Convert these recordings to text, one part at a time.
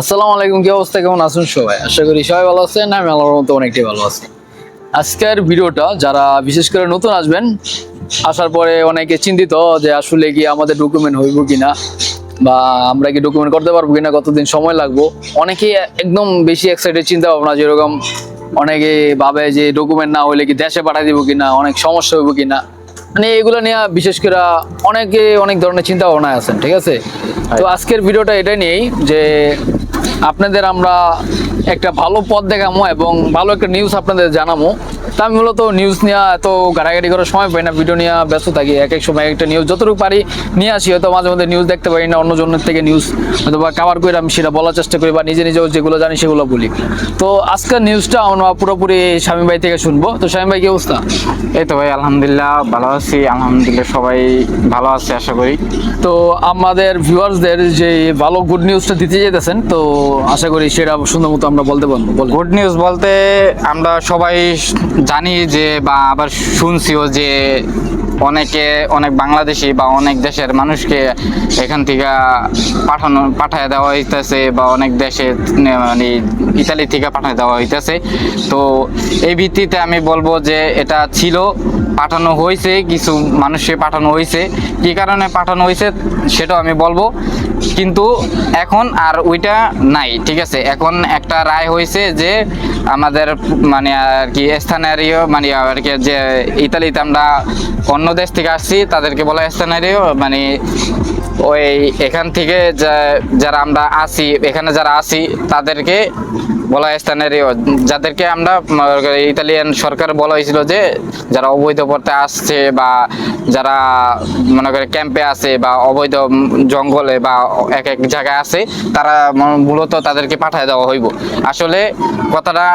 আসসালামু আলাইকুম কি অবস্থা? কেমন আছেন সবাই? আশা করি সবাই ভালো আছেন আমি আল্লাহর মতো অনেকটাই ভালো আছি। আজকের ভিডিওটা যারা বিশেষ করে নতুন আসবেন আসার পরে অনেকে চিন্তিত যে আসলে কি আমাদের ডকুমেন্ট হইব কিনা বা আমরা কি ডকুমেন্ট করতে পারব কিনা কতদিন সময় লাগবো? অনেকেই একদম বেশি এক্সাইটেড চিন্তা ভাবনা যেরকম অনেকে ভাবে যে ডকুমেন্ট না হইলে কি দেশে পাঠাই দিব কিনা অনেক সমস্যা হইব কিনা। মানে এগুলো নিয়ে বিশেষ করে অনেকে অনেক ধরনের চিন্তা ভাবনা আছেন ঠিক আছে? তো আজকের ভিডিওটা এটাই নিয়েই যে আপনাদের আমরা একটা ভালো পথ দেখামো এবং ভালো একটা নিউজ আপনাদের জানাব তা আমি মূলত নিউজ নিয়ে এত ঘাটাঘাটি করার সময় পাই না ভিডিও নিয়ে ব্যস্ত থাকি এক এক সময় একটা নিউজ যতটুকু পারি নিয়ে আসি হয়তো মাঝে মধ্যে নিউজ দেখতে পারি না অন্যজনের থেকে নিউজ হয়তো বা কাভার করে আমি সেটা বলার চেষ্টা করি বা নিজে নিজেও যেগুলো জানি সেগুলো বলি। তো আজকের নিউজটা আমরা পুরোপুরি স্বামী ভাই থেকে শুনব। তো স্বামী ভাই কি অবস্থা? এই তো ভাই আলহামদুলিল্লাহ ভালো আছি। আলহামদুলিল্লাহ সবাই ভালো আছে আশা করি। তো আমাদের ভিউয়ার্সদের যে ভালো গুড নিউজটা দিতে যেতেছেন তো আশা করি সেটা সুন্দর মতো আমরা বলতে পারব গুড নিউজ বলতে আমরা সবাই জানি যে বা আবার শুনছিও যে অনেকে, অনেক বাংলাদেশি বা অনেক দেশের মানুষকে এখান থেকে পাঠানো, পাঠায় দেওয়া হইতেছে বা অনেক দেশে মানে ইতালি থেকে পাঠায় দেওয়া হইতেছে। তো এই ভিত্তিতে আমি বলব যে এটা ছিল, পাঠানো হয়েছে কিছু মানুষকে পাঠানো হয়েছে কী কারণে পাঠানো হয়েছে সেটাও আমি বলব। কিন্তু এখন আর ওইটা নাই, ঠিক আছে? এখন একটা রায় হয়েছে যে আমাদের মানে আর কি, স্থানীয় মানে আর কি, যে ইতালিতে আমরা অন্য দেশ থেকে আসছি, তাদেরকে বলা স্থানীয় মানে ওই এখান থেকে যারা আমরা আসি এখানে যারা আসি তাদেরকে বলা স্থানের যাদেরকে আমরা ইতালিয়ান সরকার বলা হয়েছিল যে, যারা অবৈধ পথে আসছে বা যারা, মনে করে ক্যাম্পে আছে বা অবৈধ জঙ্গলে বা এক এক জায়গায় আছে, তারা মূলত তাদেরকে পাঠায় দেওয়া হইব। আসলে কথাটা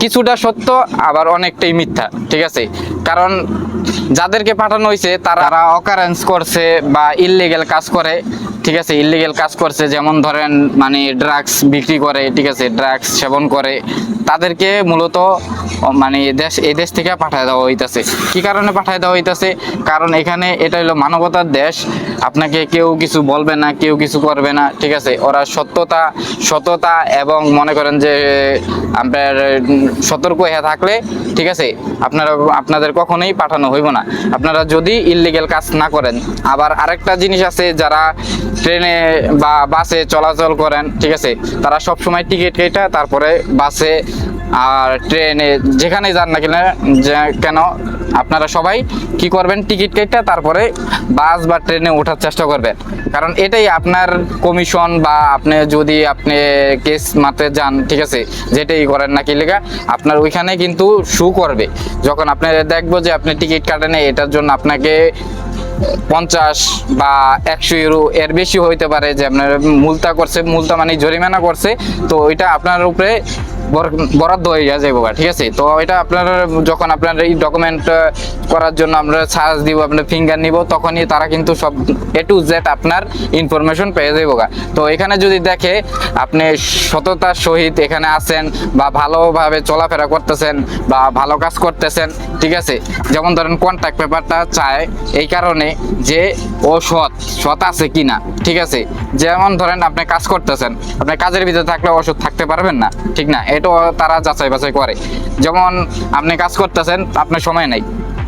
কিছুটা সত্য, আবার অনেকটাই মিথ্যা, ঠিক আছে? কারণ যাদেরকে পাঠানো হয়েছে, তারা অকারেন্স করছে বা ইললিগেল কাজ করে, ঠিক আছে? ইললিগেল কাজ করছে, যেমন ধরেন মানে ড্রাগস বিক্রি করে, ঠিক আছে? ড্রাগস সেবন করে, তাদেরকে মূলত মানে দেশ এই দেশ থেকে পাঠায় দেওয়া হইতাছে। কি কারণে পাঠায় দেওয়া হইতাছে? কারণ এখানে এটা হলো মানবতার দেশ, আপনাকে কেউ কিছু বলবে না, কেউ কিছু করবে না, ঠিক আছে? ওরা সত্যতা, সততা এবং মনে করেন যে, আপনার সতর্ক হয়ে থাকলে, ঠিক আছে, আপনারা, আপনাদের কখনোই পাঠানো হইব না। আপনারা যদি ইললিগেল কাজ না করেন, আবার আরেকটা জিনিস আছে, যারা ট্রেনে বা বাসে চলাচল করেন, ঠিক আছে, তারা সব সময় টিকিট কেটে তারপরে বাসে আর ট্রেনে যেখানে যান না কেন কেন, আপনারা সবাই কি করবেন, টিকিট কেটে তারপরে বাস বা ট্রেনে ওঠার চেষ্টা করবেন। কারণ এটাই আপনার কমিশন বা আপনি যদি আপনি কেস মারতে যান, ঠিক আছে, যেটাই করেন না কি লেগা, আপনার ওইখানে কিন্তু শু করবে। যখন আপনি দেখব যে আপনি টিকিট কাটেন, এটার জন্য আপনাকে পঞ্চাশ বা একশো ইউরো এর বেশি হইতে পারে। যে আপনার মুলতা করছে, মুলতা মানে জরিমানা করছে। তো ওইটা আপনার উপরে বরাদ্দ হয়ে যাবে বা ঠিক আছে? তো এটা আপনার, যখন আপনার এই ডকুমেন্ট করার জন্য আমরা সার্চ দিব, আপনার ফিঙ্গার নিব, তখনই তারা কিন্তু সব এ টু জেড আপনার ইনফরমেশন পেয়ে যাব। তো এখানে যদি দেখে আপনি সততার সহিত এখানে আছেন বা ভালোভাবে চলাফেরা করতেছেন বা ভালো কাজ করতেছেন, ঠিক আছে? যেমন ধরেন কন্ট্যাক্ট পেপারটা চায়, এই কারণে যে ও সৎ সৎ আছে কিনা, ঠিক আছে? যেমন ধরেন আপনি কাজ করতেছেন, আপনি কাজের ভিতরে থাকলে ওষুধ থাকতে পারবেন না, ঠিক না? এটাও তারা যাচাই বাছাই করে। যেমন আপনি কাজ করতেছেন, আপনার সময় নাই।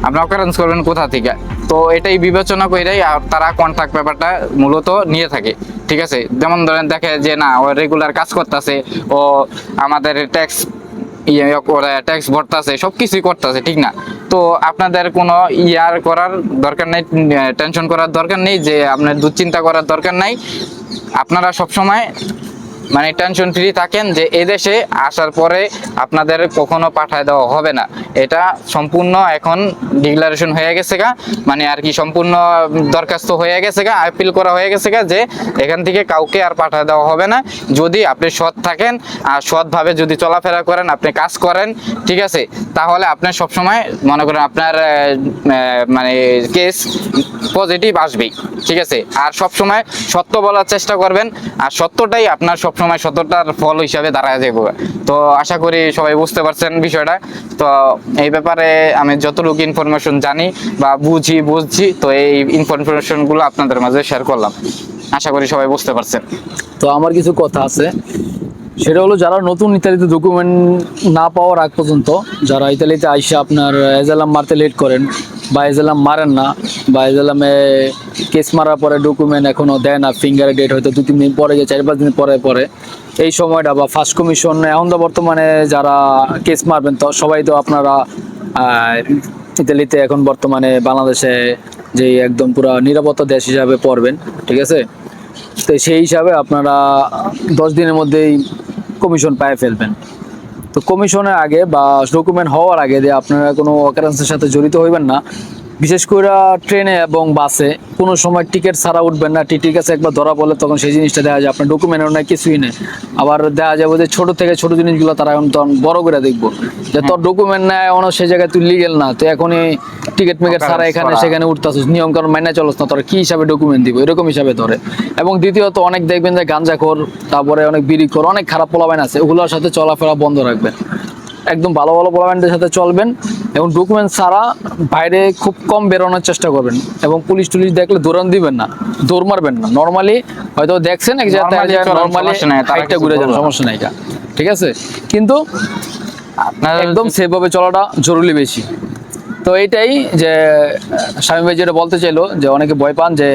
আপনি অকারেন্স করবেন কোথা থেকে? তো এটাই বিবেচনা করেই আর তারা কন্ট্রাক্ট পেপারটা মূলত নিয়ে থাকে। ঠিক আছে? যেমন ধরেন দেখে যে, না, ও রেগুলার কাজ করতেছে, ও আমাদের ট্যাক্স ইয়ে করে ট্যাক্স ভরতেছে সব কিছুই করতেছে, ঠিক না? তো আপনাদের কোনো ইয়ার করার দরকার নেই টেনশন করার দরকার নেই, যে আপনার দুশ্চিন্তা করার দরকার নাই। আপনারা সবসময় মানে টেনশন ফ্রি থাকেন যে এদেশে আসার পরে আপনাদের কখনো পাঠায় দেওয়া হবে না। এটা সম্পূর্ণ এখন ডিক্লারেশন হয়ে গেছে গা। মানে আর কি সম্পূর্ণ দরখাস্ত হয়ে গেছে গা আপিল করা হয়ে গেছে গা যে এখান থেকে কাউকে আর পাঠায় দেওয়া হবে না। যদি আপনি সৎ থাকেন আর সৎভাবে যদি চলাফেরা করেন, আপনি কাজ করেন, ঠিক আছে? তাহলে আপনার সবসময় মনে করেন আপনার মানে কেস পজিটিভ আসবেই, ঠিক আছে? আর সবসময় সত্য বলার চেষ্টা করবেন। আর সত্যটাই আপনার সবসময় সততার ফল হিসাবে দাঁড়ায় যাবে তো আশা করি সবাই বুঝতে পারছেন বিষয়টা। তো এই ব্যাপারে আমি যতটুকু ইনফরমেশন জানি বা বুঝি, বুঝছি, তো এই ইনফরমেশনগুলো আপনাদের মাঝে শেয়ার করলাম। আশা করি সবাই বুঝতে পারছেন। তো আমার কিছু কথা আছে। সেটা হলো যারা নতুন ইতালিতে ডকুমেন্ট না পাওয়ার আগ পর্যন্ত, যারা ইতালিতে আইসা আপনার এজালাম মারতে লেট করেন বা এজালাম মারেন না বা এজালামে কেস মারার পরে ডকুমেন্ট এখনও দেয় না ফিঙ্গারে ডেট হয়তো দু তিন দিন পরে গিয়ে চার পাঁচ দিন পরে পরে। এই সময়টা বা ফার্স্ট কমিশন এখন তো বর্তমানে যারা কেস মারবেন তো সবাই তো আপনারা ইতালিতে এখন বর্তমানে বাংলাদেশে যে একদম পুরো নিরাপত্তা দেশ হিসাবে পড়বেন, ঠিক আছে? তো সেই হিসাবে আপনারা দশ দিনের মধ্যেই কমিশন পায়ে ফেলবেন। তো কমিশনের আগে বা ডকুমেন্ট হওয়ার আগে যে আপনারা কোনো অকারেন্সের সাথে জড়িত হইবেন না। বিশেষ করে ট্রেনে এবং বাসে কোনো সময় টিকিট ছাড়া উঠবেন না। টিটির কাছে একবার ধরা পড়লে তখন সেই জিনিসটা দেখা যায়। আপনার ডকুমেন্টের নাই কিছুই নেই। আবার দেখা যাবে যে ছোট থেকে ছোট জিনিসগুলো তারা এখন তখন বড় করে দেখব। যে তোর ডকুমেন্ট নেয় অন্য সেই জায়গায় তুই লিগেল না। তো এখনই টিকিট মেকেট ছাড়া এখানে করা। সেখানে উঠতেছিস। নিয়ম কারণ মাইনে চলস না তোরা কি হিসাবে ডকুমেন্ট দিব? এরকম হিসাবে ধরে। এবং দ্বিতীয়ত অনেক দেখবেন যে গাঞ্জাখোর তারপরে অনেক বিড়ি বিড়িখোর অনেক খারাপ পোলাবাইন আছে। ওগুলোর সাথে চলাফেরা বন্ধ রাখবেন। একদম ভালো ভালো পোলাবাইনদের সাথে চলবেন এবং ডকুমেন্ট ছাড়া বাইরে খুব কম বেরোনোর চেষ্টা করবেন এবং পুলিশ টুলিশ দেখলে দৌড়ান দিবেন না দৌড় মারবেন না। নর্মালি হয়তো দেখছেন এক জায়গায় নর্মালি সমস্যা নাই, হাইটটা ঘুরে যান সমস্যা নাই এটা। ঠিক আছে? কিন্তু আপনার একদম সেভাবে চলাটা জরুরি বেশি। তো এইটাই যে স্বামী ভাই যেটা বলতে চাইলো যে অনেকে ভয় পান যে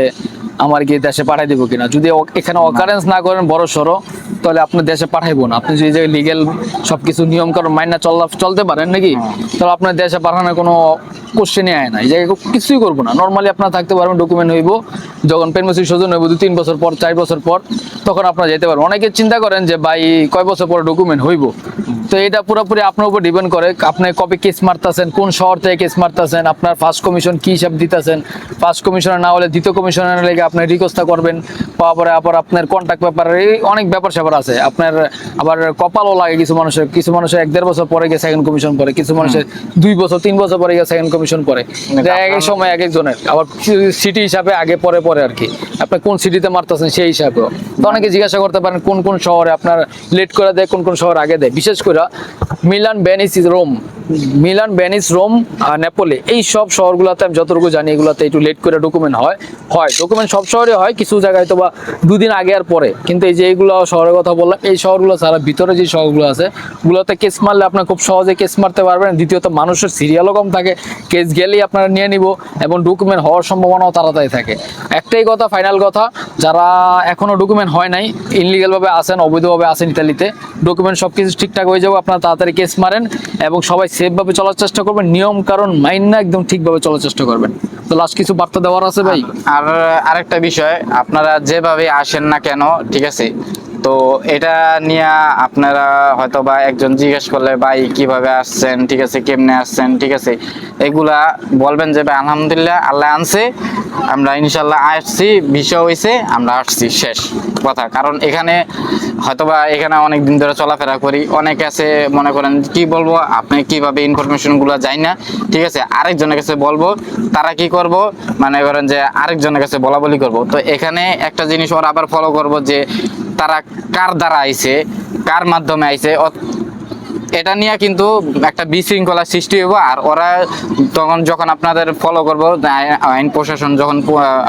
আমার কি দেশে পাঠাই দিব কিনা? যদি এখানে অকারেন্স না করেন বড় সড়ো তাহলে আপনার দেশে পাঠাইবো না। আপনি যদি লিগেল সবকিছু নিয়ম কারণ মাইনা চল চলতে পারেন নাকি? তাহলে আপনার দেশে পাঠানোর কোনো কোশ্চেনই আয় না। এই জায়গায় কিছুই করব না। নর্মালি আপনার থাকতে পারবেন ডকুমেন্ট হইব যখন পেনমেসি সজন হইব দু তিন বছর পর চার বছর পর তখন আপনারা যেতে পারবেন। অনেকে চিন্তা করেন যে ভাই কয় বছর পর ডকুমেন্ট হইব? তো এটা পুরোপুরি আপনার উপর ডিপেন্ড করে। আপনি কবে কেস মারতেছেন কোন শহর থেকে কেস মারতেছেন আপনার ফার্স্ট কমিশন কি হিসাব দিতেছেন? ফার্স্ট কমিশনে না হলে দ্বিতীয় কমিশনের লেগে আপনি রিকোয়েস্টটা করবেন। পাওয়ার পরে আবার আপনার কন্ট্যাক্ট ব্যাপার এই অনেক ব্যাপার স্যাপার আছে। আপনার আবার কপালও লাগে কিছু মানুষের। কিছু মানুষের এক দেড় বছর পরে গিয়ে সেকেন্ড কমিশন পরে কিছু মানুষের দুই বছর তিন বছর পরে গিয়ে সেকেন্ড কমিশন পরে করে। এক এক সময় এক একজনের। আবার সিটি হিসাবে আগে পরে পরে আর কি। আপনি কোন সিটিতে মারতেছেন সেই হিসাবেও। তো অনেকে জিজ্ঞাসা করতে পারেন কোন কোন শহরে আপনার লেট করে দেয় কোন কোন শহর আগে দেয়। বিশেষ করে Milan Venice Rome. Milan Venice Rome আর নেপোলে, এই সব শহরগুলোতে আমি যতটুকু জানি এগুলোতে একটু লেট করে ডকুমেন্ট হয় হয়। ডকুমেন্ট সব শহরে হয়, কিছু জায়গায় হয়তো বা দুদিন আগে আর পরে। কিন্তু এই যে এইগুলো শহরের কথা বললাম, এই শহরগুলো ছাড়া ভিতরে যে শহরগুলো আছে, ওগুলোতে কেস মারলে আপনার খুব সহজে কেস মারতে পারবেন। দ্বিতীয়ত, মানুষের সিরিয়ালও কম থাকে কেস গেলেই আপনারা নিয়ে নিব এবং ডকুমেন্ট হওয়ার সম্ভাবনাও তাড়াতাড়ি থাকে। একটাই কথা ফাইনাল কথা, যারা এখনও ডকুমেন্ট হয় নাই ইনলিগাল ভাবে আসেন, অবৈধভাবে আসেন ইতালিতে ডকুমেন্ট সব কিছু ঠিকঠাক হয়ে যাবে, আপনারা তাড়াতাড়ি কেস মারেন এবং সবাই সেফভাবে চলার চেষ্টা করবেন, নিয়ম, কারণ, মাইন না, একদম ঠিকভাবে চলার চেষ্টা করবেন। তো লাস্ট কিছু বার্তা দেওয়ার আছে ভাই? আর আরেকটা বিষয়, আপনারা যেভাবে আসেন না কেন, ঠিক আছে তো এটা নিয়ে আপনারা হয়তো বা একজন জিজ্ঞেস করলে, ভাই, কীভাবে আসছেন? ঠিক আছে, কেমনে আসছেন? ঠিক আছে। এগুলা বলবেন যে, ভাই, আলহামদুলিল্লাহ, আল্লাহ আনছে। আমরা ইনশাল্লাহ আসছি, বিষয় হয়েছে আমরা আসছি, শেষ। কথা। কারণ এখানে হয়তোবা এখানে অনেক দিন ধরে চলাফেরা করি। অনেকে আছে, মনে করেন, কি বলব? আপনি কীভাবে ইনফরমেশনগুলো যাই না। ঠিক আছে, আরেকজনের কাছে বলব, তারা কি করব? মানে করেন যে, আরেকজনের কাছে বলা বলি করব। তো এখানে একটা জিনিস ওরা আবার ফলো করব যে তারা কার দ্বারা আইছে? কার মাধ্যমে আইছে? এটা নিয়ে কিন্তু একটা বিশৃঙ্খলা সৃষ্টি হইব আর ওরা তখন যখন আপনাদের ফলো করব আইন প্রশাসন যখন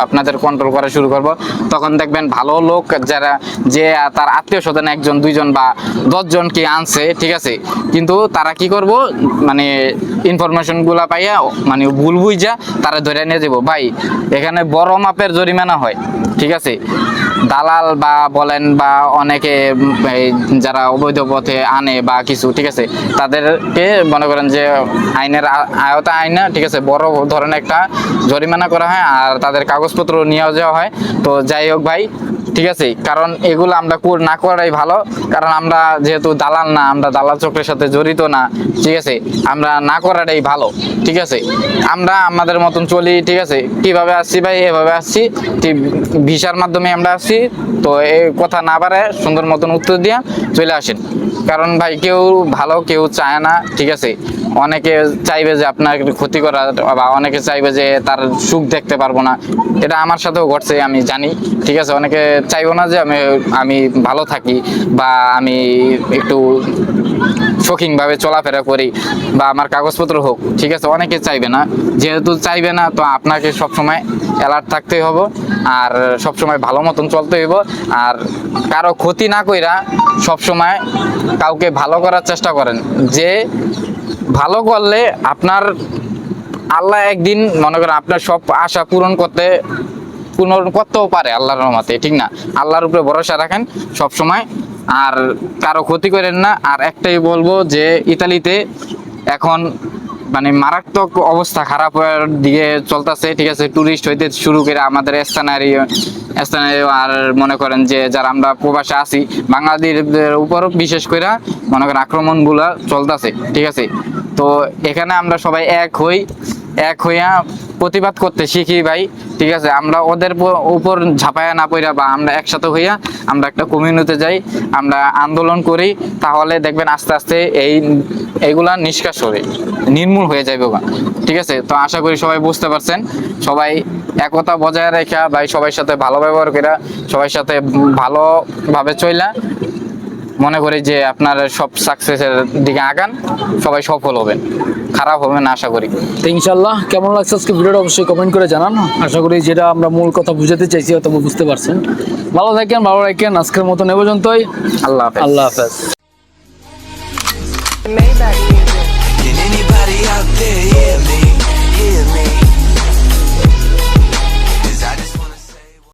আপনাদের কন্ট্রোল করা শুরু করব, তখন দেখবেন ভালো লোক যারা, যে তার আত্মীয় স্বজন একজন, দুইজন বা দশজন কি আনছে, ঠিক আছে? কিন্তু তারা কি করব? মানে ইনফরমেশনগুলা পাইয়া মানে ভুল বুঝা তারা ধরে নিয়ে যাব ভাই, এখানে বড় মাপের জরিমানা হয়, ঠিক আছে? দালাল বা বলেন বা অনেকে যারা অবৈধ পথে আনে বা কিছু, ঠিক আছে, তাদেরকে মনে করেন যে আইনের আয়তা আইনা ঠিক আছে, বড় ধরনের একটা জরিমানা করা হয় আর তাদের কাগজপত্র নিয়েও যাওয়া হয়। তো যাই হোক ভাই, ঠিক আছে, কারণ এগুলো আমরা না করাই ভালো, কারণ আমরা যেহেতু দালাল না, আমরা দালাল চক্রের সাথে জড়িত না, ঠিক আছে, আমরা না করাটাই ভালো, ঠিক আছে, আমরা আমাদের মতন চলি, ঠিক আছে, কীভাবে আসছি ভাই, এভাবে আসছি ভিসার মাধ্যমে আমরা আসছি, তো এই কথা না পারে সুন্দর মতন উত্তর দিয়া চলে আসেন। কারণ ভাই কেউ ভালো, কেউ চায় না, ঠিক আছে? অনেকে চাইবে যে আপনার ক্ষতি করা বা অনেকে চাইবে যে তার সুখ দেখতে পারব না। এটা আমার সাথেও ঘটছে, আমি জানি, ঠিক আছে? অনেকে চাইব না যে আমি আমি ভালো থাকি বা আমি একটু শৌখিনভাবে চলাফেরা করি বা আমার কাগজপত্র হোক, ঠিক আছে? অনেকে চাইবে না। যেহেতু চাইবে না, তো আপনাকে সবসময় অ্যালার্ট থাকতেই হবে আর সবসময় ভালো মতন চলতে হইব আর কারও ক্ষতি না কইরা সবসময় কাউকে ভালো করার চেষ্টা করেন। যে ভালো করলে আপনার আল্লাহ একদিন, মনে করেন আপনার সব আশা পূরণ করতে পূরণ করতেও পারে আল্লাহর রহমতে, ঠিক না? আল্লাহর উপরে ভরসা রাখেন সব সময় আর কারও ক্ষতি করেন না। আর একটাই বলব যে, ইতালিতে এখন মানে মারাত্মক অবস্থা খারাপ হওয়ার দিকে চলতেছে। ঠিক আছে টুরিস্ট হইতে শুরু করে আমাদের স্থানীয় স্থানীয় আর মনে করেন যে, যারা আমরা প্রবাসে আছি, বাঙালিদের উপরও বিশেষ করে মনে করেন আক্রমণগুলো চলতেছে। ঠিক আছে, তো এখানে আমরা সবাই এক হই। এক হইয়া প্রতিবাদ করতে শিখি ভাই, ঠিক আছে? আমরা ওদের উপর ঝাঁপায়া না পড়া বা আমরা একসাথে হইয়া আমরা একটা কমিউনিতে যাই, আমরা আন্দোলন করি, তাহলে দেখবেন আস্তে আস্তে এই এইগুলা নিষ্কাশ হবে, নির্মূল হয়ে যাবে বা ঠিক আছে? তো আশা করি সবাই বুঝতে পারছেন। সবাই একতা বজায় রেখা ভাই সবার সাথে ভালো ব্যবহার করা সবার সাথে ভালোভাবে চইলা মনে করি যে আপনার সব সাকসেসের দিকে আগান সবাই সফল হবেন। খারাপ হবেন আশা করি। তো ইনশাল্লাহ কেমন লাগছে আজকে ভিডিওটা অবশ্যই কমেন্ট করে জানান। আশা করি যেটা আমরা মূল কথা বুঝাতে চাইছি হয়তো বুঝতে পারছেন। ভালো থাকেন ভালো রাখেন। আজকের মতন এ পর্যন্তই। আল্লাহ হাফেজ। আল্লাহ হাফেজ। Can anybody out there.